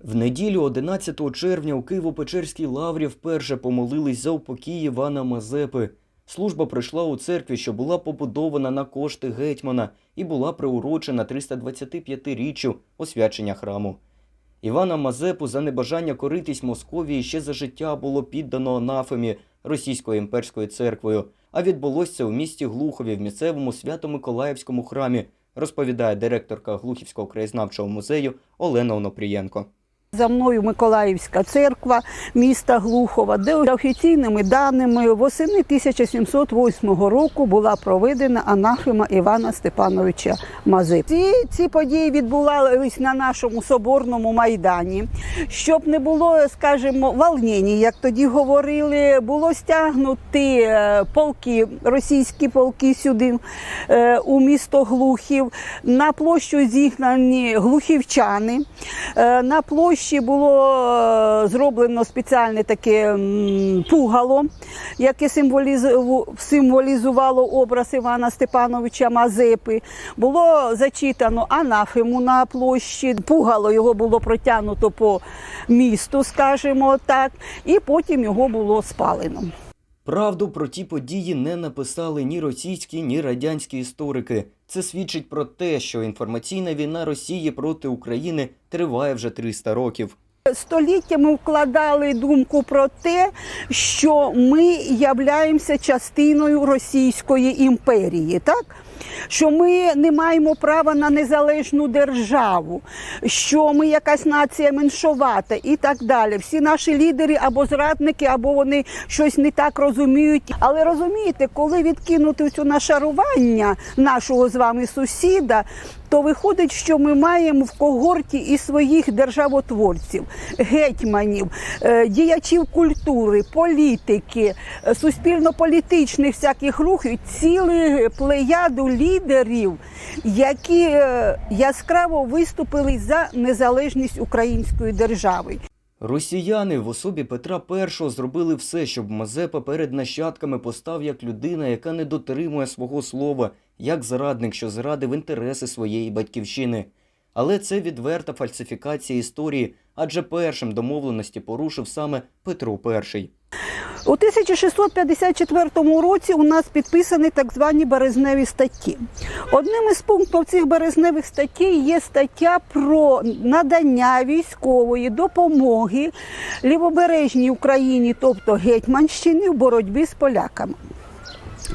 В неділю 11 червня у Києво-Печерській лаврі вперше помолились за упокій Івана Мазепи. Служба прийшла у церкві, що була побудована на кошти гетьмана і була приурочена 325-річчю освячення храму. Івана Мазепу за небажання коритись Московії ще за життя було піддано анафемі Російською імперською церквою, а відбулося це у місті Глухові в місцевому Свято-Миколаївському храмі, розповідає директорка Глухівського краєзнавчого музею Олена Онопрієнко. За мною Миколаївська церква міста Глухова, де за офіційними даними восени 1708 року була проведена анафема Івана Степановича Мази. Ці, ці події відбувались на нашому соборному майдані. Щоб не було, скажімо, волнені, як тоді говорили, було стягнути е, полки, російські полки сюди е, у місто Глухів. На площу зігнані глухівчани. Е, На площі було е, зроблено спеціальне таке пугало, яке символізувало образ Івана Степановича Мазепи. Було зачитано анафему на площі. Пугало його було протягнуто по місту, скажімо так, і потім його було спалено. Правду про ті події не написали ні російські, ні радянські історики. Це свідчить про те, що інформаційна війна Росії проти України триває вже 300 років. Століттями вкладали думку про те, що ми являємося частиною Російської імперії, так? Що ми не маємо права на незалежну державу, що ми якась нація меншовата і так далі. Всі наші лідери або зрадники, або вони щось не так розуміють. Але розумієте, коли відкинути цю нашарування нашого з вами сусіда, то виходить, що ми маємо в когорті і своїх державотворців, гетьманів, е, діячів культури, політики, е, суспільно-політичних всяких рухів, цілу плеяду лідерів, які е, яскраво виступили за незалежність української держави. Росіяни в особі Петра І зробили все, щоб Мазепа перед нащадками постав як людина, яка не дотримує свого слова, як зрадник, що зрадив інтереси своєї батьківщини. Але це відверта фальсифікація історії, адже першим домовленості порушив саме Петро І. У 1654 році у нас підписані так звані березневі статті. Одним із пунктів цих березневих статей є стаття про надання військової допомоги лівобережній Україні, тобто Гетьманщини, в боротьбі з поляками.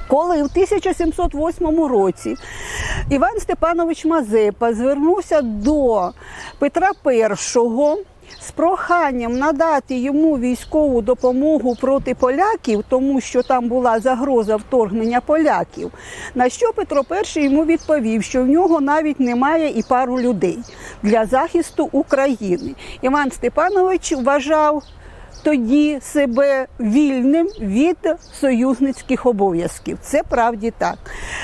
Коли в 1708 році Іван Степанович Мазепа звернувся до Петра І з проханням надати йому військову допомогу проти поляків, тому що там була загроза вторгнення поляків. На що Петро І йому відповів, що в нього навіть немає і пару людей для захисту України. Іван Степанович вважав тоді себе вільним від союзницьких обов'язків. Це правді так.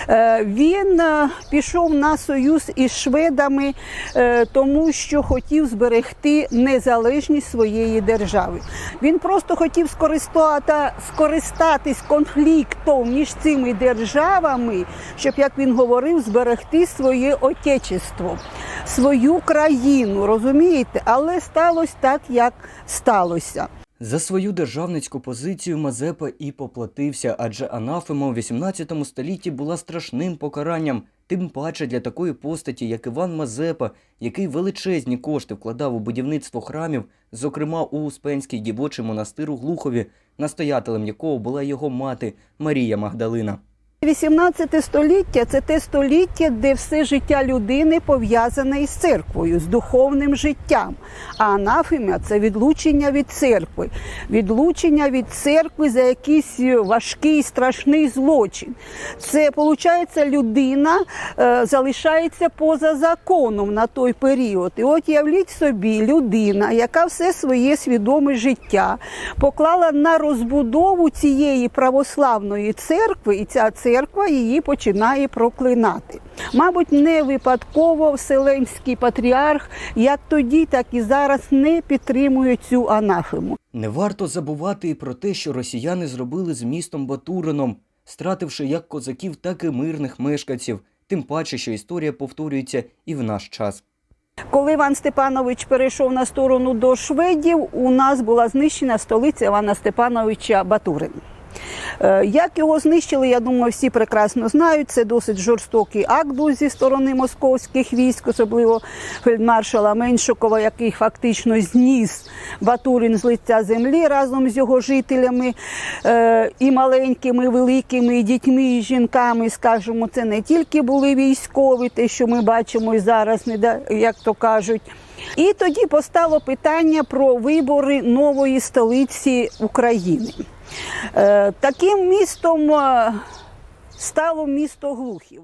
Е, Він е, пішов на союз із шведами, е, тому що хотів зберегти незалежність своєї держави. Він просто хотів скористати, скористатись конфліктом між цими державами, щоб, як він говорив, зберегти своє отечество, свою країну, розумієте? Але сталося так, як сталося. За свою державницьку позицію Мазепа і поплатився, адже анафема у 18 столітті була страшним покаранням, тим паче для такої постаті, як Іван Мазепа, який величезні кошти вкладав у будівництво храмів, зокрема у Успенський дівочий монастир у Глухові, настоятелем якого була його мати Марія Магдалина. 18 століття це те століття, де все життя людини пов'язане із церквою, з духовним життям. А анафема це відлучення від церкви, відлучення від церкви за якийсь важкий страшний злочин. Це виходить, людина е, залишається поза законом на той період. І от явліть собі людина, яка все своє свідоме життя поклала на розбудову цієї православної церкви, і ця церква її починає проклинати. Мабуть, не випадково Вселенський патріарх як тоді, так і зараз не підтримує цю анафему. Не варто забувати і про те, що росіяни зробили з містом Батурином, стративши як козаків, так і мирних мешканців, тим паче, що історія повторюється і в наш час. Коли Іван Степанович перейшов на сторону до шведів, у нас була знищена столиця Івана Степановича Батурин. Е, Як його знищили, я думаю, всі прекрасно знають. Це досить жорстокий акт був зі сторони московських військ, особливо фельдмаршала Меншикова, який фактично зніс Батурин з лиця землі разом з його жителями е, і маленькими, і великими, і дітьми, і жінками. Скажімо, це не тільки були військові, те, що ми бачимо і зараз, як то кажуть. І тоді постало питання про вибори нової столиці України. Е, Таким містом е, стало місто Глухів.